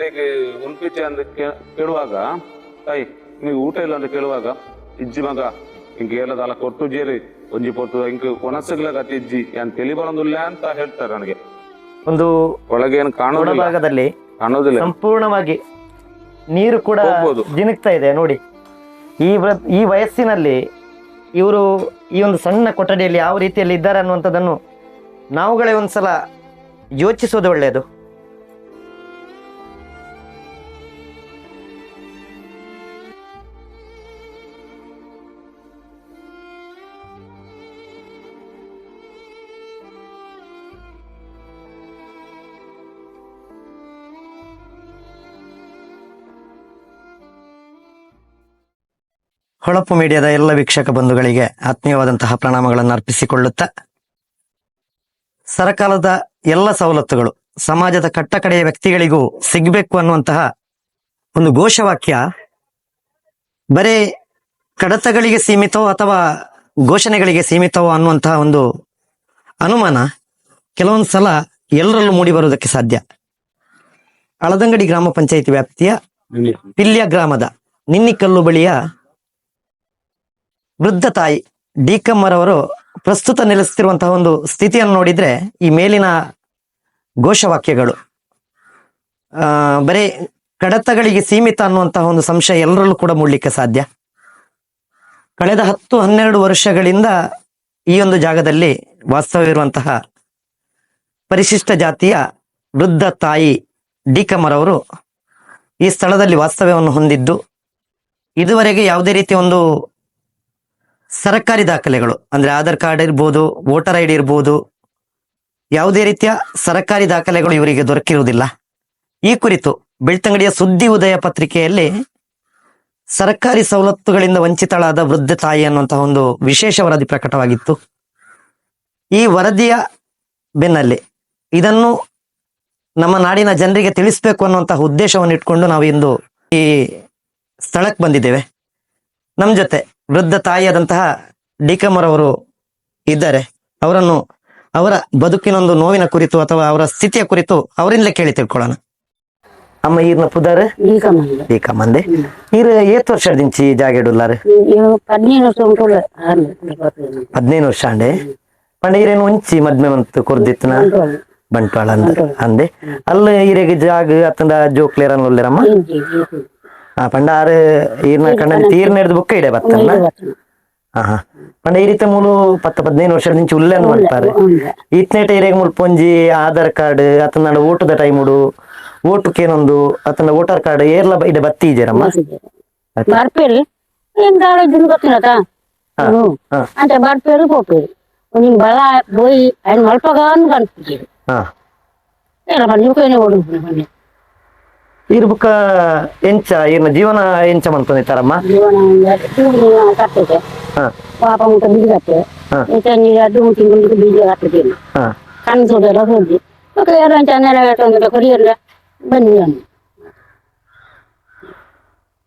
ಈರೆಗೆ ಉನ್ಪಿಚೆ ಅಂತ ಕೇಳುವಾಗ ತಾಯಿ ನೀವು ಊಟ ಇಲ್ಲ ಅಂತ ಕೇಳುವಾಗ ಇಜ್ಜಿ ಮಗ ಹಿಂಗೆ ಕೊಟ್ಟು ಜೇರಿ ಒಂಜಿ ಪೊಟ್ಟು ಹಿಂಗೆ ಒಣಸಗ್ಲ ಗತಿ ಇಜ್ಜಿ ಏನ್ ತಲಿ ಬರೋದಿಲ್ಲ ಅಂತ ಹೇಳ್ತಾರೆ ನನಗೆ. ಒಂದು ಒಳಗೆ ಏನು ಕಾಣೋದಿಲ್ಲ. ಒಳಭಾಗದಲ್ಲಿ ಕಾಣೋದಿಲ್ಲ. ಸಂಪೂರ್ಣವಾಗಿ ನೀರು ಕೂಡ. ಜಿನುಕ್ತಾ ಇದೆ ನೋಡಿ. ಈ ಈ ವಯಸ್ಸಿನಲ್ಲಿ ಇವರು ಈ ಒಂದು ಸಣ್ಣ ಕೊಠಡಿಯಲ್ಲಿ ಯಾವ ರೀತಿಯಲ್ಲಿ ಇದ್ದಾರೆ ಅನ್ನುವಂಥದ್ದನ್ನು ನಾವುಗಳೇ ಒಂದ್ಸಲ ಯೋಚಿಸೋದು ಒಳ್ಳೆಯದು. ಹೊಳಪು ಮೀಡಿಯಾದ ಎಲ್ಲ ವೀಕ್ಷಕ ಬಂಧುಗಳಿಗೆ ಆತ್ಮೀಯವಾದಂತಹ ಪ್ರಣಾಮಗಳನ್ನು ಅರ್ಪಿಸಿಕೊಳ್ಳುತ್ತಾ ಸರಕಾರದ ಎಲ್ಲ ಸವಲತ್ತುಗಳು ಸಮಾಜದ ಕಟ್ಟಕಡೆಯ ವ್ಯಕ್ತಿಗಳಿಗೂ ಸಿಗಬೇಕು ಅನ್ನುವಂತಹ ಒಂದು ಘೋಷವಾಕ್ಯ ಬರೇ ಕಡತಗಳಿಗೆ ಸೀಮಿತವೋ ಅಥವಾ ಘೋಷಣೆಗಳಿಗೆ ಸೀಮಿತವೋ ಅನ್ನುವಂತಹ ಒಂದು ಅನುಮಾನ ಕೆಲವೊಂದು ಸಲ ಎಲ್ಲರಲ್ಲೂ ಮೂಡಿ ಬರುವುದಕ್ಕೆ ಸಾಧ್ಯ. ಅಳದಂಗಡಿ ಗ್ರಾಮ ಪಂಚಾಯಿತಿ ವ್ಯಾಪ್ತಿಯ ಪಿಲ್ಯ ಗ್ರಾಮದ ನಿನ್ನಿಕಲ್ಲು ಬಳಿಯ ವೃದ್ಧ ತಾಯಿ ಡಿಕಮ್ಮರವರು ಪ್ರಸ್ತುತ ನೆಲೆಸುತ್ತಿರುವಂತಹ ಒಂದು ಸ್ಥಿತಿಯನ್ನು ನೋಡಿದ್ರೆ ಈ ಮೇಲಿನ ಘೋಷವಾಕ್ಯಗಳು. ಆ, ಬರೀ ಕಡತಗಳಿಗೆ ಸೀಮಿತ ಅನ್ನುವಂತಹ ಒಂದು ಸಂಶಯ ಎಲ್ಲರಲ್ಲೂ ಕೂಡ ಮೂಡಲಿಕ್ಕೆ ಸಾಧ್ಯ. ಕಳೆದ ಹತ್ತು ಹನ್ನೆರಡು ವರ್ಷಗಳಿಂದ ಈ ಒಂದು ಜಾಗದಲ್ಲಿ ವಾಸ್ತವ್ಯವಿರುವಂತಹ ಪರಿಶಿಷ್ಟ ಜಾತಿಯ ವೃದ್ಧ ತಾಯಿ ಡಿಕಮ್ಮರವರು ಈ ಸ್ಥಳದಲ್ಲಿ ವಾಸ್ತವ್ಯವನ್ನು ಹೊಂದಿದ್ದು ಇದುವರೆಗೆ ಯಾವುದೇ ರೀತಿಯ ಒಂದು ಸರ್ಕಾರಿ ದಾಖಲೆಗಳು, ಅಂದ್ರೆ ಆಧಾರ್ ಕಾರ್ಡ್ ಇರ್ಬೋದು, ವೋಟರ್ ಐ ಡಿ ಇರ್ಬೋದು, ಯಾವುದೇ ರೀತಿಯ ಸರ್ಕಾರಿ ದಾಖಲೆಗಳು ಇವರಿಗೆ ದೊರಕಿರುವುದಿಲ್ಲ. ಈ ಕುರಿತು ಬೆಳ್ತಂಗಡಿಯ ಸುದ್ದಿ ಉದಯ ಪತ್ರಿಕೆಯಲ್ಲಿ ಸರ್ಕಾರಿ ಸವಲತ್ತುಗಳಿಂದ ವಂಚಿತಳಾದ ವೃದ್ಧ ತಾಯಿ ಅನ್ನುವಂತಹ ಒಂದು ವಿಶೇಷ ವರದಿ ಪ್ರಕಟವಾಗಿತ್ತು. ಈ ವರದಿಯ ಬೆನ್ನಲ್ಲಿ ಇದನ್ನು ನಮ್ಮ ನಾಡಿನ ಜನರಿಗೆ ತಿಳಿಸಬೇಕು ಅನ್ನುವಂತಹ ಉದ್ದೇಶವನ್ನು ಇಟ್ಕೊಂಡು ನಾವು ಇಂದು ಈ ಸ್ಥಳಕ್ಕೆ ಬಂದಿದ್ದೇವೆ. ನಮ್ಮ ಜೊತೆ ವೃದ್ಧ ತಾಯಿಯಾದಂತಹ ಡಿಕಮರ್ ಅವರು ಇದ್ದಾರೆ. ಅವರನ್ನು ಅವರ ಬದುಕಿನೊಂದು ನೋವಿನ ಕುರಿತು ಅಥವಾ ಅವರ ಸ್ಥಿತಿಯ ಕುರಿತು ಅವರಿಂದಲೇ ಕೇಳಿ ತಿಳ್ಕೊಳ್ಳೋಣ. ಅಮ್ಮ ಈರ್ನ ಪುದಾರ್? ಈಗ ಮಂದು ಈರ ಏತ್ ವರ್ಷ ದಿಂಚಿ ಜಾಗೆಡುಲ್ಲಾರ ಇವಾಗ ಪದಿನೇಳು ವರ್ಷ ಹದಿನೈದು ವರ್ಷ ಅಂಡೆ ಪಂಡ ಈರೇನು ಉಂಚಿ ಮದ್ಮೆ ಮಂತ್ ಕೊರ್ದಿತ್ತನ ಬಂಟ್ವಾಳ ಅಂದ. ಅಂದೆ. ಅಲ್ಲಿ ಈರೆಗೆ ಜಾಗ ಅತ್ತಂದ ಜೋಕ್ಲೇರನ್ ಒಲ್ಲೆರಮ್ಮ ಆ ಪಂಡ ಈರ್ನ ಕಣ್ಣಲ್ಲಿ ತೀರ್ನ ಹಿಡಿದು ಬುಕ್ಕ ಇಡೆ ಬತ್ತಲ್ಲ? ಹಾ ಹಾ ಪಂಡ ಈ ರೀತಿ ಮೂಲು ಪತ್ತ ಪದಿನೈದು ವರ್ಷದ ನಿಂಚು ಉಲ್ಲೇನ ಮಾಡ್ತಾರೆ. ಈತನೇ ಟೈರಿಗೆ ಮುಲ್ಪೊಂಜಿ ಆಧಾರ್ ಕಾರ್ಡ್ ಅತನ ಓಟದ ಟೈಮ್ ಉಡು ಓಟಕ್ಕೇನೊಂದು ಅತನ ವೋಟರ್ ಕಾರ್ಡ್ ಏರ್ಲ ಇದೆ ಬತ್ತಿ ಇದೆಯಮ್ಮ ಬರ್ಪೇರಿ. ಬರ್ಪೇರಿ ನಿಮ್ ಬಲ ಏನಪ್ಪ ನೀವು ಬನ್ನಿ. ಇರ್ ಬುಕ್ಕ ಎಂಚ ಇರ್ನ ಜೀವನ ಎಂಚ ಮನ್ಪುನಿ ತರಮ್ಮ ಪಾಪ ಮುಟ್ಟ ಬೀಜ ಕಟ್ಟೆ ನೀರ ನೀರು ಮುಟ್ಟಿ ಬೀಜ ಕಣ್ಣು ಹೋಗಿ. ಯಾರು ಬನ್ನಿ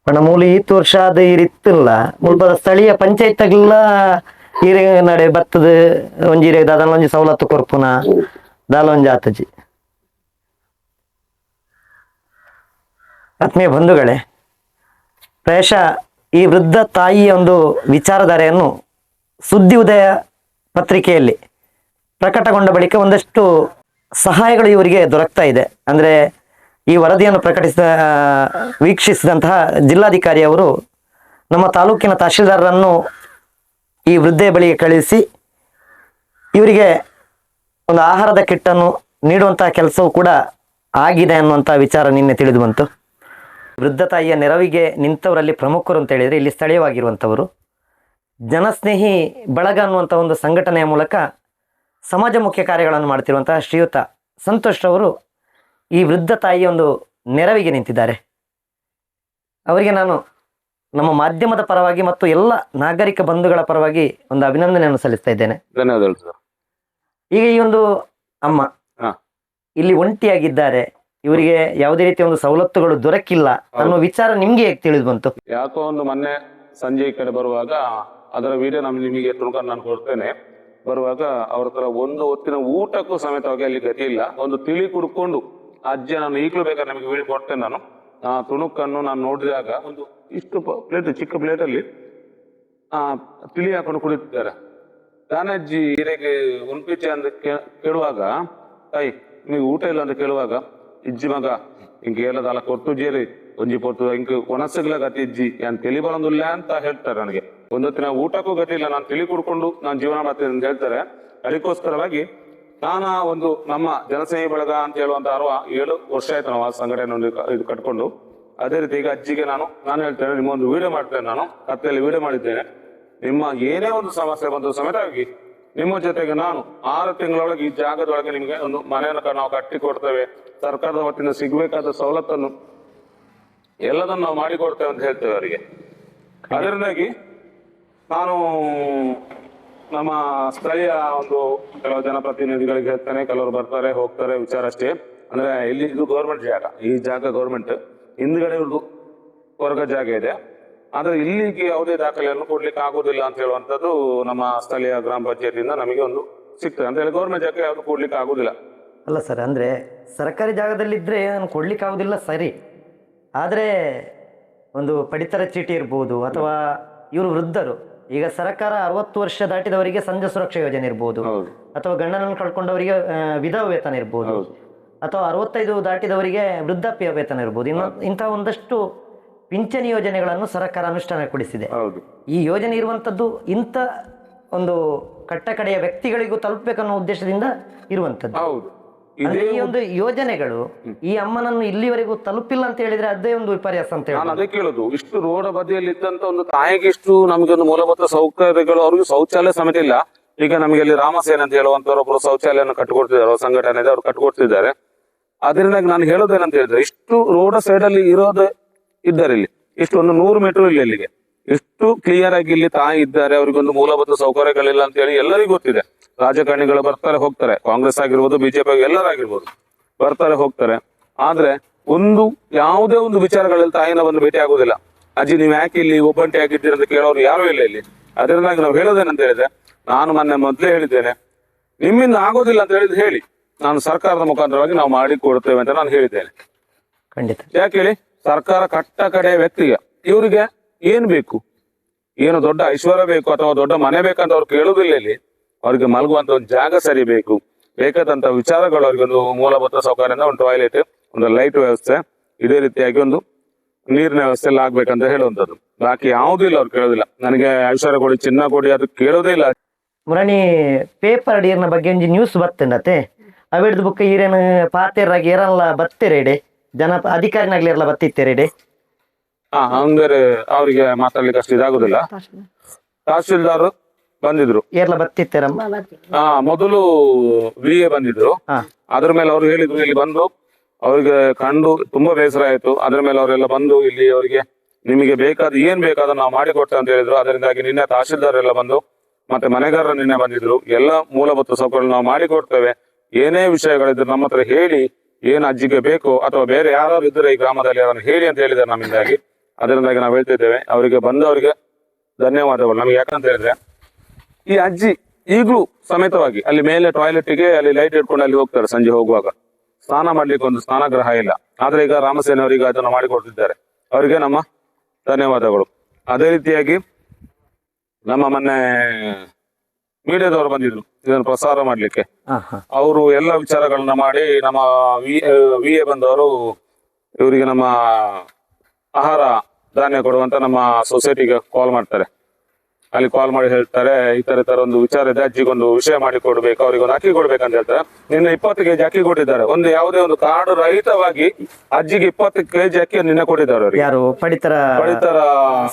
ಅಣ್ಣ ಮೂಲ ಈ ವರ್ಷ ಅದು ಈ ರೀತಿಲ್ಲ ಮುಲ್ಪ ಸ್ಥಳೀಯ ಪಂಚಾಯತ್ಗೆಲ್ಲ ಹೀರೆ ನಡೆ ಬತ್ತದ ಒಂಜಿರೆ ಅದನ್ನ ಒಂಜಿ ಸವಲತ್ತು ಕೊರ್ಪುನ ದಾಲೊಂಜಿ ಆತಜಿ. ಆತ್ಮೀಯ ಬಂಧುಗಳೇ, ಪ್ರಾಯಶಃ ಈ ವೃದ್ಧ ತಾಯಿಯ ಒಂದು ವಿಚಾರಧಾರೆಯನ್ನು ಸುದ್ದಿ ಉದಯ ಪತ್ರಿಕೆಯಲ್ಲಿ ಪ್ರಕಟಗೊಂಡ ಬಳಿಕ ಒಂದಷ್ಟು ಸಹಾಯಗಳು ಇವರಿಗೆ ದೊರಕ್ತಾ ಇದೆ. ಅಂದರೆ ಈ ವರದಿಯನ್ನು ಪ್ರಕಟಿಸಿದ ವೀಕ್ಷಿಸಿದಂತಹ ಜಿಲ್ಲಾಧಿಕಾರಿಯವರು ನಮ್ಮ ತಾಲೂಕಿನ ತಹಶೀಲ್ದಾರರನ್ನು ಈ ವೃದ್ಧೆಯ ಬಳಿಗೆ ಕಳುಹಿಸಿ ಇವರಿಗೆ ಒಂದು ಆಹಾರದ ಕಿಟ್ಟನ್ನು ನೀಡುವಂತಹ ಕೆಲಸವೂ ಕೂಡ ಆಗಿದೆ ಅನ್ನುವಂಥ ವಿಚಾರ ನಿನ್ನೆ ತಿಳಿದು ಬಂತು. ವೃದ್ಧ ತಾಯಿಯ ನೆರವಿಗೆ ನಿಂತವರಲ್ಲಿ ಪ್ರಮುಖರು ಅಂತ ಹೇಳಿದರೆ ಇಲ್ಲಿ ಸ್ಥಳೀಯವಾಗಿರುವಂಥವರು. ಜನಸ್ನೇಹಿ ಬಳಗ ಅನ್ನುವಂಥ ಒಂದು ಸಂಘಟನೆಯ ಮೂಲಕ ಸಮಾಜಮುಖಿ ಕಾರ್ಯಗಳನ್ನು ಮಾಡ್ತಿರುವಂತಹ ಶ್ರೀಯುತ ಸಂತೋಷ್ ಅವರು ಈ ವೃದ್ಧ ತಾಯಿಯ ಒಂದು ನೆರವಿಗೆ ನಿಂತಿದ್ದಾರೆ. ಅವರಿಗೆ ನಾನು ನಮ್ಮ ಮಾಧ್ಯಮದ ಪರವಾಗಿ ಮತ್ತು ಎಲ್ಲ ನಾಗರಿಕ ಬಂಧುಗಳ ಪರವಾಗಿ ಒಂದು ಅಭಿನಂದನೆಯನ್ನು ಸಲ್ಲಿಸ್ತಾ ಇದ್ದೇನೆ. ಧನ್ಯವಾದಗಳು ಈಗ ಈ ಒಂದು ಅಮ್ಮ ಇಲ್ಲಿ ಒಂಟಿಯಾಗಿದ್ದಾರೆ. ಇವರಿಗೆ ಯಾವುದೇ ರೀತಿಯ ಒಂದು ಸವಲತ್ತುಗಳು ದೊರಕಿಲ್ಲ ಅನ್ನೋ ವಿಚಾರ ನಿಮ್ಗೆ ಹೇಗೆ ತಿಳಿದು ಬಂತು? ಯಾಕೋ ಒಂದು ಮೊನ್ನೆ ಸಂಜೆ ಈ ಕಡೆ ಬರುವಾಗ ಅದರ ವಿಡಿಯೋ ನಾನು ನಿಮಗೆ ತುಣುಕೊಂಡು ನಾನು ಕೊಡ್ತೇನೆ. ಬರುವಾಗ ಅವ್ರ ಹತ್ರ ಒಂದು ಹೊತ್ತಿನ ಊಟಕ್ಕೂ ಸಮೇತವಾಗಿ ಅಲ್ಲಿ ಗತಿ ಇಲ್ಲ. ಒಂದು ತಿಳಿ ಕುಡ್ಕೊಂಡು ಅಜ್ಜ ನಾನು ಈಗಲೂ ಬೇಕಾದ್ರೆ ನಿಮಗೆ ವಿಡಿಯೋ ಕೊಡ್ತೇನೆ ನಾನು. ಆ ತುಣುಕನ್ನು ನಾನು ನೋಡಿದಾಗ ಒಂದು ಇಷ್ಟು ಪ್ಲೇಟ್ ಚಿಕ್ಕ ಪ್ಲೇಟಲ್ಲಿ ಆ ತಿಳಿ ಹಾಕೊಂಡು ಕುಡಿತಿದ್ದಾರೆ. ದಾನಜ್ಜಿ ಹಿರೇಗೆ ಉನ್ಪಿಚೆ ಅಂತ ಕೇಳುವಾಗ ತಾಯಿ ನೀವು ಊಟ ಇಲ್ಲ ಅಂತ ಕೇಳುವಾಗ ಇಜ್ಜಿ ಮಗ, ಹಿಂಗೆ ಹೇಳದಲ್ಲ ಕೊಟ್ಟು ಜೇರಿ. ಒಂಜಿ ಪೊತ್ತು ಇಂಕ ಒಣಸಗ್ಲ ಗತಿ ಇಜ್ಜಿ. ಯಾನ್ ತಿಳಿ ಬರಂದಿಲ್ಲ ಅಂತ ಹೇಳ್ತಾರೆ ನನಗೆ. ಒಂದೊತ್ತಿನ ಊಟಕ್ಕೂ ಗತಿ ಇಲ್ಲ, ನಾನು ತಿಳಿ ಕುಡ್ಕೊಂಡು ನಾನು ಜೀವನ ಮಾಡ್ತೇನೆ ಅಂತ ಹೇಳ್ತಾರೆ. ಅದಕ್ಕೋಸ್ಕರವಾಗಿ ನಾನು ಒಂದು ನಮ್ಮ ಜನಸೇಹಿ ಬಳಗ ಅಂತ ಹೇಳುವಂತ ಅರ್ವ ಏಳು ವರ್ಷ ಆಯ್ತು ನಾವು ಆ ಸಂಘಟನೆ ಇದು ಕಟ್ಕೊಂಡು. ಅದೇ ರೀತಿ ಈಗ ಅಜ್ಜಿಗೆ ನಾನು ನಾನು ಹೇಳ್ತೇನೆ ನಿಮ್ಮ ಒಂದು ವಿಡಿಯೋ ಮಾಡ್ತೇನೆ ನಾನು. ಕತ್ತೆಯಲ್ಲಿ ವಿಡಿಯೋ ಮಾಡಿದ್ದೇನೆ. ನಿಮ್ಮ ಏನೇ ಒಂದು ಸಮಸ್ಯೆ ಬಂದು ಸಮೇತವಾಗಿ ನಿಮ್ಮ ಜೊತೆಗೆ ನಾನು ಆರು ತಿಂಗಳೊಳಗೆ ಈ ಜಾಗದೊಳಗೆ ನಿಮಗೆ ಒಂದು ಮನೆಯನ್ನು ನಾವು ಕಟ್ಟಿ ಕೊಡ್ತೇವೆ ಸರ್ಕಾರದ ವತಿಯಿಂದ ಸಿಗಬೇಕಾದ ಸವಲತ್ತನ್ನು ಎಲ್ಲದನ್ನು ನಾವು ಮಾಡಿಕೊಡ್ತೇವೆ ಅಂತ ಹೇಳ್ತೇವೆ ಅವರಿಗೆ. ಅದರಿಂದಾಗಿ ನಾನು ನಮ್ಮ ಸ್ಥಳೀಯ ಒಂದು ಕೆಲವು ಜನಪ್ರತಿನಿಧಿಗಳಿಗೆ ಹೇಳ್ತಾನೆ ಕೆಲವರು ಬರ್ತಾರೆ ಹೋಗ್ತಾರೆ ವಿಚಾರ ಅಷ್ಟೇ ಅಂದ್ರೆ ಇಲ್ಲಿ ಇದು ಗೌರ್ಮೆಂಟ್ ಜಾಗ ಈ ಜಾಗ ಗೌರ್ಮೆಂಟ್ ಹಿಂದ್ಗಡೆ ವರ್ಗ ಜಾಗ ಇದೆ. ಆದ್ರೆ ಇಲ್ಲಿಗೆ ಯಾವುದೇ ದಾಖಲೆಯನ್ನು ಕೊಡ್ಲಿಕ್ಕೆ ಆಗುದಿಲ್ಲ ಅಂತ ಹೇಳುವಂತದ್ದು ನಮ್ಮ ಸ್ಥಳೀಯ ಗ್ರಾಮ ಪಂಚಾಯತಿಯಿಂದ ನಮಗೆ ಒಂದು ಸಿಗ್ತದೆ. ಅಂತ ಹೇಳಿ ಗೌರ್ಮೆಂಟ್ ಜಾಗ ಯಾವುದು ಕೊಡ್ಲಿಕ್ಕೆ ಆಗುದಿಲ್ಲ ಅಲ್ಲ ಸರ್ ಅಂದರೆ ಸರ್ಕಾರಿ ಜಾಗದಲ್ಲಿದ್ದರೆ ನಾನು ಕೊಡ್ಲಿಕ್ಕೆ ಆಗೋದಿಲ್ಲ ಸರಿ. ಆದರೆ ಒಂದು ಪಡಿತರ ಚೀಟಿ ಇರ್ಬೋದು ಅಥವಾ ಇವರು ವೃದ್ಧರು ಈಗ ಸರ್ಕಾರ ಅರವತ್ತು ವರ್ಷ ದಾಟಿದವರಿಗೆ ಸಂಜೆ ಸುರಕ್ಷಾ ಯೋಜನೆ ಇರ್ಬೋದು. ಅಥವಾ ಗಂಡನನ್ನು ಕಳ್ಕೊಂಡವರಿಗೆ ವಿಧವ ವೇತನ ಇರ್ಬೋದು. ಅಥವಾ ಅರವತ್ತೈದು ದಾಟಿದವರಿಗೆ ವೃದ್ಧಾಪ್ಯ ವೇತನ ಇರ್ಬೋದು. ಇನ್ನು ಇಂಥ ಒಂದಷ್ಟು ಪಿಂಚಣಿ ಯೋಜನೆಗಳನ್ನು ಸರ್ಕಾರ ಅನುಷ್ಠಾನಗೊಳಿಸಿದೆ. ಈ ಯೋಜನೆ ಇರುವಂಥದ್ದು ಇಂಥ ಒಂದು ಕಟ್ಟಕಡೆಯ ವ್ಯಕ್ತಿಗಳಿಗೂ ತಲುಪಬೇಕನ್ನೋ ಉದ್ದೇಶದಿಂದ ಇರುವಂಥದ್ದು. ಈ ಒಂದು ಯೋಜನೆಗಳು ಈ ಅಮ್ಮನನ್ನು ಇಲ್ಲಿವರೆಗೂ ತಲುಪಿಲ್ಲ ಅಂತ ಹೇಳಿದ್ರೆ ಅದೇ ಒಂದು ವಿಪರ್ಯಾಸ ಅಂತ ನಾನು ಹೇಳಿ ಅದೇ ಕೇಳುದು. ಇಷ್ಟು ರೋಡ ಬದಿಯಲ್ಲಿ ಇದ್ದಂತ ಒಂದು ತಾಯಿಗೆ ಇಷ್ಟು ನಮಗೆ ಒಂದು ಮೂಲಭೂತ ಸೌಕರ್ಯಗಳು ಅವ್ರಿಗೆ ಶೌಚಾಲಯ ಸಮೇತ ಇಲ್ಲ. ಈಗ ನಮಗೆ ಇಲ್ಲಿ ರಾಮಸೇನ್ ಅಂತ ಹೇಳುವಂತವ್ರು ಶೌಚಾಲಯನ ಕಟ್ಟಿಕೊಡ್ತಿದ್ದಾರೆ ಅವ್ರ ಸಂಘಟನೆ ಇದೆ ಅವ್ರು ಕಟ್ಟಿಕೊಡ್ತಿದ್ದಾರೆ ಅದರಿಂದ ನಾನು ಹೇಳೋದೇನಂತ ಹೇಳಿದ್ರೆ ಇಷ್ಟು ರೋಡ ಸೈಡ್ ಅಲ್ಲಿ ಇರೋದು ಇದ್ದಾರೆ ಇಲ್ಲಿ. ಇಷ್ಟು ಒಂದು ನೂರು ಮೀಟರ್ ಇಲ್ಲಿ ಇಲ್ಲಿಗೆ. ಇಷ್ಟು ಕ್ಲಿಯರ್ ಆಗಿ ಇಲ್ಲಿ ತಾಯಿ ಇದ್ದಾರೆ ಅವ್ರಿಗೊಂದು ಮೂಲಭೂತ ಸೌಕರ್ಯಗಳಿಲ್ಲ ಅಂತ ಹೇಳಿ ಎಲ್ಲರಿಗೂ ಗೊತ್ತಿದೆ. ರಾಜಕಾರಣಿಗಳು ಬರ್ತಾರೆ ಹೋಗ್ತಾರೆ. ಕಾಂಗ್ರೆಸ್ ಆಗಿರ್ಬೋದು ಬಿಜೆಪಿ ಎಲ್ಲರಾಗಿರ್ಬೋದು ಬರ್ತಾರೆ ಹೋಗ್ತಾರೆ. ಆದ್ರೆ ಒಂದು ಯಾವುದೇ ಒಂದು ವಿಚಾರಗಳಲ್ಲಿ ತಾಯಿನ ಬಂದು ಭೇಟಿ ಆಗುದಿಲ್ಲ ಅಜ್ಜಿ ನೀವು ಯಾಕೆ ಇಲ್ಲಿ ಒಬ್ಬಂಟಿ ಆಗಿದ್ದೀರಿ ಅಂತ ಕೇಳೋರು ಯಾರು ಇಲ್ಲ ಇಲ್ಲಿ. ಅದರಿಂದಾಗಿ ನಾವು ಹೇಳೋದೇನಂತ ಹೇಳಿದ್ರೆ ನಾನು ಮೊನ್ನೆ ಮೊದಲೇ ಹೇಳಿದ್ದೇನೆ ನಿಮ್ಮಿಂದ ಆಗೋದಿಲ್ಲ ಅಂತ ಹೇಳಿದ್ ಹೇಳಿ. ನಾನು ಸರ್ಕಾರದ ಮುಖಾಂತರವಾಗಿ ನಾವು ಮಾಡಿ ಕೊಡ್ತೇವೆ ಅಂತ ನಾನು ಹೇಳಿದ್ದೇನೆ. ಖಂಡಿತ. ಯಾಕೆ ಹೇಳಿ? ಸರ್ಕಾರ ಕಟ್ಟ ಕಡೆ ವ್ಯಕ್ತಿಗೆ ಇವರಿಗೆ ಏನ್ ಬೇಕು? ಏನು ದೊಡ್ಡ ಐಶ್ವರ್ಯ ಬೇಕು ಅಥವಾ ದೊಡ್ಡ ಮನೆ ಬೇಕಂತ ಅವ್ರು ಕೇಳುದಿಲ್ಲ ಇಲ್ಲಿ. ಅವ್ರಿಗೆ ಮಲಗುವಂತ ಒಂದು ಜಾಗ ಸರಿ ಬೇಕು. ಬೇಕಾದಂತ ವಿಚಾರಗಳು ಅವ್ರಿಗೆ ಒಂದು ಮೂಲಭೂತ ಸೌಕರ್ಯದಿಂದ ಒಂದು ಟಾಯ್ಲೆಟ್ ಒಂದು ಲೈಟ್ ವ್ಯವಸ್ಥೆ ಇದೇ ರೀತಿಯಾಗಿ ಒಂದು ನೀರಿನ ವ್ಯವಸ್ಥೆ ಎಲ್ಲ ಆಗ್ಬೇಕಂತ ಹೇಳುವಂತದ್ದು ಬಾಕಿ ಯಾವುದೂ ಇಲ್ಲ ಅವ್ರು ಕೇಳೋದಿಲ್ಲ. ನನಗೆ ಐಶ್ವರ್ಯ ಕೊಡಿ ಚಿನ್ನ ಕೊಡಿ ಅದು ಕೇಳೋದೇ ಇಲ್ಲ. ಮುರಣಿ ಪೇಪರ್ ಅಡಿಯರ್ನ ಬಗ್ಗೆ ಒಂದು ನ್ಯೂಸ್ ಬರ್ತೇನತೆ ಅವಿಡ್ದು ಬುಕ್ ಈರೇನು ಪಾತೆರಾಗಿ ಏರಲ್ಲ ಬತ್ತೆರೆಡೆ ಜನ ಅಧಿಕಾರಿನಾಗ್ಲಿರಲ್ಲ ಬತ್ತಿತ್ತೆರೆಡೆ ಹಾ ಹಂಗಾರೆ ಅವರಿಗೆ ಮಾತಾಡ್ಲಿಕ್ಕೆ ಅಷ್ಟು ಇದಾಗುದಿಲ್ಲ. ತಹಶೀಲ್ದಾರ್ ಬಂದಿದ್ರು. ಏರ್ಲ ಬತ್ತಿತ್ತೆರಮ್ಮ ಆ ಮೊದಲು ವಿಎ ಎ ಬಂದಿದ್ರು. ಹಾ. ಅದ್ರ ಮೇಲೆ ಅವ್ರು ಹೇಳಿದ್ರು ಇಲ್ಲಿ ಬಂದು. ಅವ್ರಿಗೆ ಕಂಡು ತುಂಬಾ ಬೇಸರ ಆಯ್ತು. ಅದ್ರ ಮೇಲೆ ಅವರೆಲ್ಲ ಬಂದು ಇಲ್ಲಿ ಅವರಿಗೆ ನಿಮಗೆ ಬೇಕಾದ ಏನ್ ಬೇಕಾದ ನಾವು ಮಾಡಿಕೊಡ್ತೇವೆ ಅಂತ ಹೇಳಿದ್ರು. ಅದರಿಂದಾಗಿ ನಿನ್ನೆ ತಹಶೀಲ್ದಾರ್ ಎಲ್ಲ ಬಂದು ಮತ್ತೆ ಮನೆಗಾರರು ನಿನ್ನೆ ಬಂದಿದ್ರು. ಎಲ್ಲ ಮೂಲಭೂತ ಸೌಕರ್ಯ ನಾವು ಮಾಡಿಕೊಡ್ತೇವೆ. ಏನೇ ವಿಷಯಗಳಿದ್ರು ನಮ್ಮ ಹತ್ರ ಹೇಳಿ ಏನ್ ಅಜ್ಜಿಗೆ ಬೇಕು ಅಥವಾ ಬೇರೆ ಯಾರು ಇದ್ರೆ ಈ ಗ್ರಾಮದಲ್ಲಿ ಅದನ್ನು ಹೇಳಿ ಅಂತ ಹೇಳಿದ್ದಾರೆ ನಮ್ಮಿಂದಾಗಿ. ಅದರಿಂದಾಗಿ ನಾವು ಹೇಳ್ತಿದ್ದೇವೆ. ಅವರಿಗೆ ಬಂದವರಿಗೆ ಧನ್ಯವಾದಗಳು. ನಮ್ಗೆ ಯಾಕಂತ ಹೇಳಿದ್ರೆ ಈ ಅಜ್ಜಿ ಈಗಲೂ ಸಮೇತವಾಗಿ ಅಲ್ಲಿ ಮೇಲೆ ಟಾಯ್ಲೆಟ್ಗೆ ಅಲ್ಲಿ ಲೈಟ್ ಇಟ್ಕೊಂಡು ಅಲ್ಲಿ ಹೋಗ್ತಾರೆ ಸಂಜೆ ಹೋಗುವಾಗ. ಸ್ನಾನ ಮಾಡ್ಲಿಕ್ಕೆ ಒಂದು ಸ್ನಾನಗ್ರಹ ಇಲ್ಲ. ಆದ್ರೆ ಈಗ ರಾಮಸೇನ ಅವರಿಗೆ ಅದನ್ನು ಮಾಡಿಕೊಡ್ತಿದ್ದಾರೆ. ಅವರಿಗೆ ನಮ್ಮ ಧನ್ಯವಾದಗಳು. ಅದೇ ರೀತಿಯಾಗಿ ನಮ್ಮ ಮೊನ್ನೆ ಮೀಡಿಯಾದವರು ಬಂದಿದ್ರು. ಇದನ್ನು ಪ್ರಸಾರ ಮಾಡ್ಲಿಕ್ಕೆ. ಅವರು ಎಲ್ಲ ವಿಚಾರಗಳನ್ನ ಮಾಡಿ ನಮ್ಮ ವಿ ಎ ಬಂದವರು ಇವರಿಗೆ ನಮ್ಮ ಆಹಾರ ಧಾನ್ಯ ಕೊಡುವಂತ ನಮ್ಮ ಸೊಸೈಟಿಗೆ ಕಾಲ್ ಮಾಡ್ತಾರೆ. ಅಲ್ಲಿ ಕಾಲ್ ಮಾಡಿ ಹೇಳ್ತಾರೆ ಈ ತರ ತರ ಒಂದು ವಿಚಾರ ಇದೆ ಅಜ್ಜಿಗೊಂದು ವಿಷಯ ಮಾಡಿ ಕೊಡ್ಬೇಕು ಅವರಿಗೆ ಒಂದು ಅಕ್ಕಿ ಕೊಡ್ಬೇಕಂತ ಹೇಳ್ತಾರೆ. ನಿನ್ನೆ ಇಪ್ಪತ್ತು ಕೆಜಿ ಅಕ್ಕಿ ಕೊಟ್ಟಿದ್ದಾರೆ. ಒಂದು ಯಾವುದೇ ಒಂದು ಕಾರ್ಡು ರಹಿತವಾಗಿ ಅಜ್ಜಿಗೆ ಇಪ್ಪತ್ತು ಕೆಜಿ ಅಕ್ಕಿ ನಿನ್ನೆ ಕೊಟ್ಟಿದ್ದಾರೆ ಅವರಿಗೆ. ಯಾರು? ಪಡಿತರ ಪಡಿತರ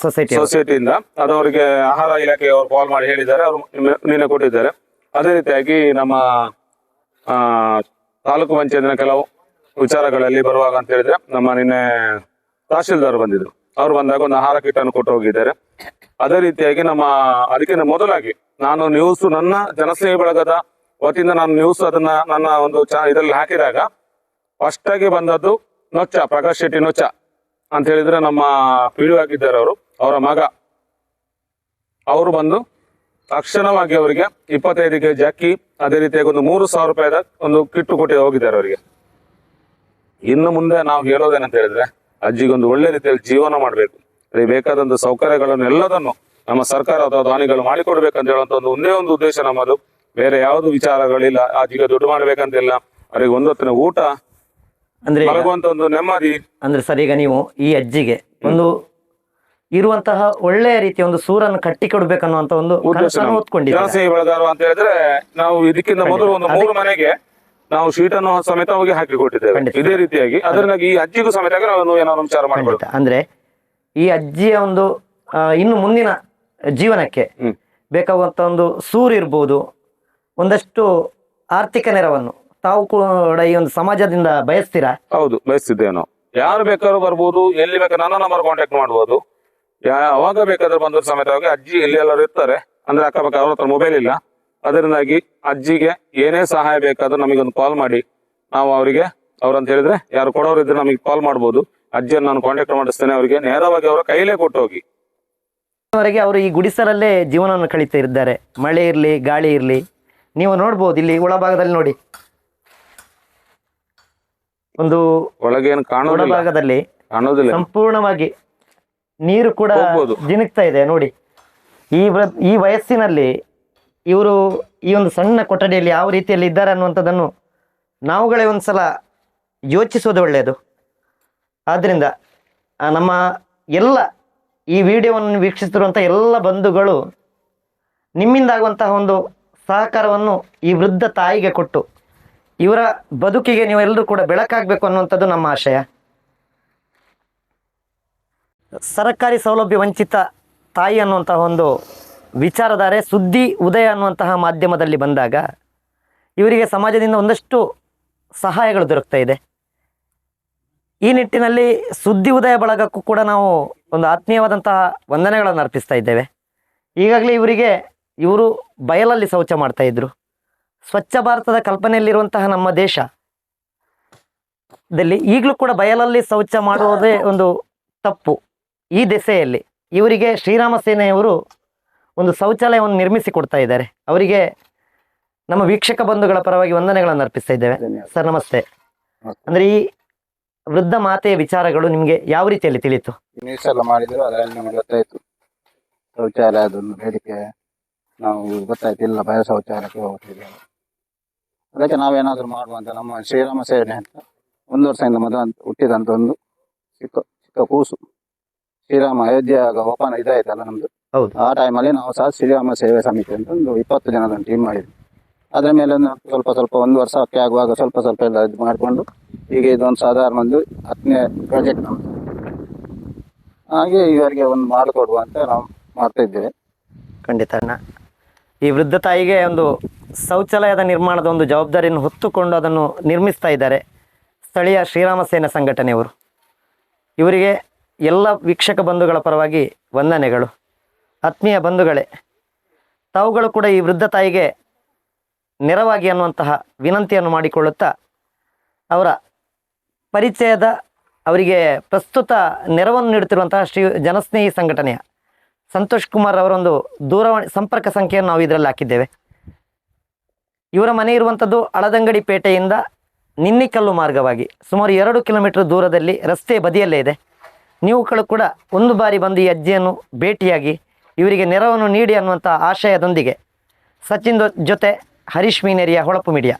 ಸೊಸೈಟಿ ಸೊಸೈಟಿಯಿಂದ ಅದು ಅವರಿಗೆ ಆಹಾರ ಇಲಾಖೆ ಅವರು ಕಾಲ್ ಮಾಡಿ ಹೇಳಿದ್ದಾರೆ ಅವರು ನಿನ್ನೆ ಕೊಟ್ಟಿದ್ದಾರೆ. ಅದೇ ರೀತಿಯಾಗಿ ನಮ್ಮ ಆ ತಾಲೂಕು ಪಂಚಾಯತ್ನ ಕೆಲವು ವಿಚಾರಗಳಲ್ಲಿ ಬರುವಾಗ ಅಂತ ಹೇಳಿದ್ರೆ ನಮ್ಮ ನಿನ್ನೆ ತಹಶೀಲ್ದಾರ್ ಬಂದಿದ್ರು. ಅವ್ರು ಬಂದಾಗ ಒಂದು ಆಹಾರ ಕಿಟ್ ಅನ್ನು ಕೊಟ್ಟು ಹೋಗಿದ್ದಾರೆ. ಅದೇ ರೀತಿಯಾಗಿ ನಮ್ಮ ಅದಕ್ಕಿಂತ ಮೊದಲಾಗಿ ನಾನು ನ್ಯೂಸ್ ನನ್ನ ಜನಸ್ನೇಹಿ ಬಳಗದ ವತಿಯಿಂದ ನಾನು ನ್ಯೂಸ್ ಅದನ್ನ ನನ್ನ ಒಂದು ಚಾ ಇದರಲ್ಲಿ ಹಾಕಿದಾಗ ಫಸ್ಟ್ ಆಗಿ ಬಂದದ್ದು ನೊಚ್ಚ, ಪ್ರಕಾಶ್ ಶೆಟ್ಟಿ ನೊಚ್ಚ ಅಂತ ಹೇಳಿದ್ರೆ ನಮ್ಮ ಪಿಡಿಒ ಆಗಿದ್ದಾರೆ ಅವರು, ಅವರ ಮಗ. ಅವರು ಬಂದು ತಕ್ಷಣವಾಗಿ ಅವರಿಗೆ ಇಪ್ಪತ್ತೈದು ಕೆಜಿ ಅಕ್ಕಿ, ಅದೇ ರೀತಿಯಾಗಿ ಒಂದು ಮೂರು ಸಾವಿರ ರೂಪಾಯಿದ ಒಂದು ಕಿಟ್ಟು ಕೊಟ್ಟು ಹೋಗಿದ್ದಾರೆ ಅವರಿಗೆ. ಇನ್ನು ಮುಂದೆ ನಾವು ಹೇಳೋದೇನಂತ ಹೇಳಿದ್ರೆ ಅಜ್ಜಿಗೊಂದು ಒಳ್ಳೆ ರೀತಿಯಲ್ಲಿ ಜೀವನ ಮಾಡಬೇಕು. ಬೇಕಾದಂತ ಸೌಕರ್ಯಗಳನ್ನು ಎಲ್ಲದನ್ನು ನಮ್ಮ ಸರ್ಕಾರ ಅಥವಾ ದಾನಿಗಳು ಮಾಡಿಕೊಡ್ಬೇಕಂತ ಹೇಳುವಂತ ಒಂದು ಒಂದೇ ಒಂದು ಉದ್ದೇಶ ನಮ್ಮದು. ಬೇರೆ ಯಾವುದು ವಿಚಾರಗಳಿಲ್ಲ. ಅಜ್ಜಿಗೆ ದುಡ್ಡು ಮಾಡ್ಬೇಕಂತಿಲ್ಲ. ಅವರಿಗೆ ಒಂದೊತ್ತಿನ ಊಟ ಅಂದ್ರೆ ಮಲಗುವಂತ ಒಂದು ನೆಮ್ಮದಿ. ಅಂದ್ರೆ ಸರ್ ಈಗ ನೀವು ಈ ಅಜ್ಜಿಗೆ ಒಂದು ಇರುವಂತಹ ಒಳ್ಳೆಯ ರೀತಿಯ ಒಂದು ಸೂರನ್ನು ಕಟ್ಟಿಕೊಡ್ಬೇಕನ್ನುವಂತ ಒಂದು ಉದ್ದೇಶ ಕನಸನ್ನು ಹೊತ್ಕೊಂಡಿದ್ದೀರಾ? ಜನಸೇವೆ ಬೆಳೆಗಾರ ಅಂತ ಹೇಳಿದ್ರೆ ನಾವು ಇದಕ್ಕಿಂತ ಮೊದಲು ಒಂದು ಮೂರು ಮನೆಗೆ ನಾವು ಶೀಟನ್ನು ಸಮೇತ ಹೋಗಿ ಹಾಕಿ ಕೊಟ್ಟಿದ್ದೇವೆ. ಇದೇ ರೀತಿಯಾಗಿ. ಅದರಿಂದಾಗಿ ಈ ಅಜ್ಜಿಗೂ ಸಮೇತ ನಾವು ಏನಾದ್ರು ವಿಚಾರ ಖಂಡಿತ. ಅಂದ್ರೆ ಈ ಅಜ್ಜಿಯ ಒಂದು ಇನ್ನು ಮುಂದಿನ ಜೀವನಕ್ಕೆ. ಬೇಕಾಗುವಂತ ಒಂದು ಸೂರು ಇರ್ಬೋದು. ಒಂದಷ್ಟು ಆರ್ಥಿಕ ನೆರವನ್ನು. ತಾವು ಕೂಡ ಈ ಒಂದು ಸಮಾಜದಿಂದ ಬಯಸ್ತೀರಾ? ಹೌದು ಬಯಸ್ತಿದ್ದೇವೆ ನಾವು. ಯಾರು ಬೇಕಾದ್ರೂ ಬರ್ಬೋದು ಎಲ್ಲಿ ಬೇಕಾದ್ರೆ ನನ್ನ ನಂಬರ್ ಕಾಂಟ್ಯಾಕ್ಟ್ ಮಾಡ್ಬೋದು. ಯಾವಾಗ ಬೇಕಾದ್ರೂ ಬಂದ್ರು ಸಮೇತವಾಗಿ ಅಜ್ಜಿ ಎಲ್ಲಿ ಎಲ್ಲರೂ ಇರ್ತಾರೆ. ಅಂದ್ರೆ ಅಕ್ಕಪಕ್ಕ ಅವ್ರ ಹತ್ರ ಮೊಬೈಲ್ ಇಲ್ಲ. ಅದರಿಂದಾಗಿ ಅಜ್ಜಿಗೆ ಏನೇ ಸಹಾಯ ಬೇಕಾದ್ರೂ ನಮಗೊಂದು ಕಾಲ್ ಮಾಡಿ. ನಾವು ಅವರಿಗೆ ಅವ್ರಂತ ಹೇಳಿದ್ರೆ ಯಾರು ಕೊಡೋರು ಇದ್ರೆ ನಮಗೆ ಕಾಲ್ ಮಾಡ್ಬೋದು. ಅಜ್ಜಿಯನ್ನು ನಾನು ಕಾಂಟ್ಯಾಕ್ಟ್ ಮಾಡಿಸ್ತೇನೆ ಅವರಿಗೆ ನೇರವಾಗಿ ಅವರ ಕೈಲೇ ಕೊಟ್ಟು ಹೋಗಿ ವರೆಗೆ ಅವರು ಈ ಗುಡಿಸಲಲ್ಲೇ ಜೀವನವನ್ನು ಕಳೀತಾ ಇದ್ದಾರೆ. ಮಳೆ ಇರಲಿ ಗಾಳಿ ಇರಲಿ. ನೀವು ನೋಡ್ಬೋದು ಇಲ್ಲಿ ಒಳಭಾಗದಲ್ಲಿ ನೋಡಿ. ಒಂದು ಒಳಗೇನು ಕಾಣೋದಿಲ್ಲ. ಒಳಭಾಗದಲ್ಲಿ ಕಾಣೋದಿಲ್ಲ. ಸಂಪೂರ್ಣವಾಗಿ ನೀರು ಕೂಡ ಹೋಗ್ಬೋದು. ಇದೆ ನೋಡಿ. ಈ ವೃ- ಈ ವಯಸ್ಸಿನಲ್ಲಿ ಇವರು ಈ ಒಂದು ಸಣ್ಣ ಕೊಠಡಿಯಲ್ಲಿ ಯಾವ ರೀತಿಯಲ್ಲಿ ಇದ್ದಾರೆ ಅನ್ನುವಂಥದ್ದನ್ನು ನಾವುಗಳೇ ಒಂದ್ಸಲ ಯೋಚಿಸೋದು ಒಳ್ಳೆಯದು. ಆದ್ದರಿಂದ ನಮ್ಮ ಎಲ್ಲ ಈ ವಿಡಿಯೋವನ್ನು ವೀಕ್ಷಿಸುತ್ತಿರುವಂಥ ಎಲ್ಲ ಬಂಧುಗಳು ನಿಮ್ಮಿಂದಾಗುವಂತಹ ಒಂದು ಸಹಕಾರವನ್ನು ಈ ವೃದ್ಧ ತಾಯಿಗೆ ಕೊಟ್ಟು, ಇವರ ಬದುಕಿಗೆ ನೀವೆಲ್ಲರೂ ಕೂಡ ಬೆಳಕಾಗಬೇಕು ಅನ್ನುವಂಥದ್ದು ನಮ್ಮ ಆಶಯ. ಸರ್ಕಾರಿ ಸೌಲಭ್ಯ ವಂಚಿತ ತಾಯಿ ಅನ್ನುವಂತಹ ಒಂದು ವಿಚಾರಧಾರೆ ಸುದ್ದಿ ಉದಯ ಅನ್ನುವಂತಹ ಮಾಧ್ಯಮದಲ್ಲಿ ಬಂದಾಗ, ಇವರಿಗೆ ಸಮಾಜದಿಂದ ಒಂದಷ್ಟು ಸಹಾಯಗಳು ದೊರಕ್ತಾ ಇದೆ. ಈ ನಿಟ್ಟಿನಲ್ಲಿ ಸುದ್ದಿ ಉದಯ ಬಳಗಕ್ಕೂ ಕೂಡ ನಾವು ಒಂದು ಆತ್ಮೀಯವಾದಂತಹ ವಂದನೆಗಳನ್ನು ಅರ್ಪಿಸ್ತಾ ಇದ್ದೇವೆ. ಈಗಾಗಲೇ ಇವರಿಗೆ ಇವರು ಬಯಲಲ್ಲಿ ಶೌಚ ಮಾಡ್ತಾ ಇದ್ರು. ಸ್ವಚ್ಛ ಭಾರತದ ಕಲ್ಪನೆಯಲ್ಲಿರುವಂತಹ ನಮ್ಮ ದೇಶ ದಲ್ಲಿ ಈಗಲೂ ಕೂಡ ಬಯಲಲ್ಲಿ ಶೌಚ ಮಾಡುವುದೇ ಒಂದು ತಪ್ಪು. ಈ ದೆಸೆಯಲ್ಲಿ ಇವರಿಗೆ ಶ್ರೀರಾಮ ಸೇನೆಯವರು ಒಂದು ಶೌಚಾಲಯವನ್ನು ನಿರ್ಮಿಸಿ ಕೊಡ್ತಾ ಇದ್ದಾರೆ. ಅವರಿಗೆ ನಮ್ಮ ವೀಕ್ಷಕ ಬಂಧುಗಳ ಪರವಾಗಿ ವಂದನೆಗಳನ್ನು ಅರ್ಪಿಸ್ತಾ ಇದ್ದೇವೆ. ಸರ್ ನಮಸ್ತೆ. ಅಂದ್ರೆ ಈ ವೃದ್ಧ ಮಾತೆಯ ವಿಚಾರಗಳು ನಿಮಗೆ ಯಾವ ರೀತಿಯಲ್ಲಿ ತಿಳಿತು? ನ್ಯೂಸ್ ಎಲ್ಲ ಮಾಡಿದ್ರು ಅದರಲ್ಲಿ ನಮಗೆ ಗೊತ್ತಾಯ್ತು ಶೌಚಾಲಯದೊಂದು ಬೇಡಿಕೆ. ನಾವು ಗೊತ್ತಾಯ್ತು ಇಲ್ಲ ಶೌಚಾಲಯಕ್ಕೆ ಹೋಗ್ತಿದ್ದೇವೆ ಅದಕ್ಕೆ ನಾವೇನಾದ್ರೂ ಮಾಡುವಂತ ನಮ್ಮ ಶ್ರೀರಾಮ ಸೇನೆ ಅಂತ. ಒಂದು ವರ್ಷದಿಂದ ಮದ ಅಂತ ಹುಟ್ಟಿದಂತ ಒಂದು ಚಿಕ್ಕ ಚಿಕ್ಕ ಕೂಸು. ಶ್ರೀರಾಮ ಅಯೋಧ್ಯೆ ಓಪನ್ ಇದಾಯ್ತಲ್ಲ ನಮ್ದು. ಹೌದು. ಆ ಟೈಮಲ್ಲಿ ನಾವು ಸಹ ಶ್ರೀರಾಮ ಸೇವೆ ಸಮಿತಿ ಅಂತ ಒಂದು ಇಪ್ಪತ್ತು ಜನದ ಟೀಮ್ ಮಾಡಿದ್ವಿ. ಅದರ ಮೇಲೆ ಒಂದು ಸ್ವಲ್ಪ ಸ್ವಲ್ಪ ಒಂದು ವರ್ಷಕ್ಕೆ ಆಗುವಾಗ ಸ್ವಲ್ಪ ಸ್ವಲ್ಪ ಎಲ್ಲ ಇದು ಮಾಡಿಕೊಂಡು ಈಗ ಇದೊಂದು ಸಾಧಾರಣ ಒಂದು ಹತ್ತನೇ ಪ್ರಾಜೆಕ್ಟ್ ನಮ್ದು. ಹಾಗೆ ಇವರಿಗೆ ಒಂದು ಮಾಡಿಕೊಡುವ ಅಂತ ನಾವು ಮಾಡ್ತಾ ಇದ್ದೇವೆ. ಖಂಡಿತ ಅಣ್ಣ. ಈ ವೃದ್ಧ ತಾಯಿಗೆ ಒಂದು ಶೌಚಾಲಯದ ನಿರ್ಮಾಣದ ಒಂದು ಜವಾಬ್ದಾರಿಯನ್ನು ಹೊತ್ತುಕೊಂಡು ಅದನ್ನು ನಿರ್ಮಿಸ್ತಾ ಇದ್ದಾರೆ ಸ್ಥಳೀಯ ಶ್ರೀರಾಮ ಸೇನಾ ಸಂಘಟನೆಯವರು. ಇವರಿಗೆ ಎಲ್ಲ ವೀಕ್ಷಕ ಬಂಧುಗಳ ಪರವಾಗಿ ವಂದನೆಗಳು. ಆತ್ಮೀಯ ಬಂಧುಗಳೇ, ತಾವುಗಳು ಕೂಡ ಈ ವೃದ್ಧ ತಾಯಿಗೆ ನೆರವಾಗಿ ಅನ್ನುವಂತಹ ವಿನಂತಿಯನ್ನು ಮಾಡಿಕೊಳ್ಳುತ್ತಾ ಅವರ ಪರಿಚಯದ ಅವರಿಗೆ ಪ್ರಸ್ತುತ ನೆರವನ್ನು ನೀಡುತ್ತಿರುವಂತಹ ಶ್ರೀ ಜನಸ್ನೇಹಿ ಸಂಘಟನೆಯ ಸಂತೋಷ್ ಕುಮಾರ್ ಅವರೊಂದು ದೂರವಾಣಿ ಸಂಪರ್ಕ ಸಂಖ್ಯೆಯನ್ನು ನಾವು ಇದರಲ್ಲಿ ಹಾಕಿದ್ದೇವೆ. ಇವರ ಮನೆ ಇರುವಂಥದ್ದು ಅಳದಂಗಡಿ ಪೇಟೆಯಿಂದ ನಿನ್ನಿಕಲ್ಲು ಮಾರ್ಗವಾಗಿ ಸುಮಾರು ಎರಡು ಕಿಲೋಮೀಟರ್ ದೂರದಲ್ಲಿ ರಸ್ತೆ ಬದಿಯಲ್ಲೇ ಇದೆ. ನೀವುಗಳು ಕೂಡ ಒಂದು ಬಾರಿ ಬಂದು ಈ ಅಜ್ಜಿಯನ್ನು ಭೇಟಿಯಾಗಿ ಇವರಿಗೆ ನೆರವನ್ನು ನೀಡಿ ಅನ್ನುವಂಥ ಆಶಯದೊಂದಿಗೆ ಸಚಿನ್ ಜೊತೆ ಹರೀಶ್ ಮೀನೇರಿಯ ಹೊಳಪು ಮೀಡಿಯಾ.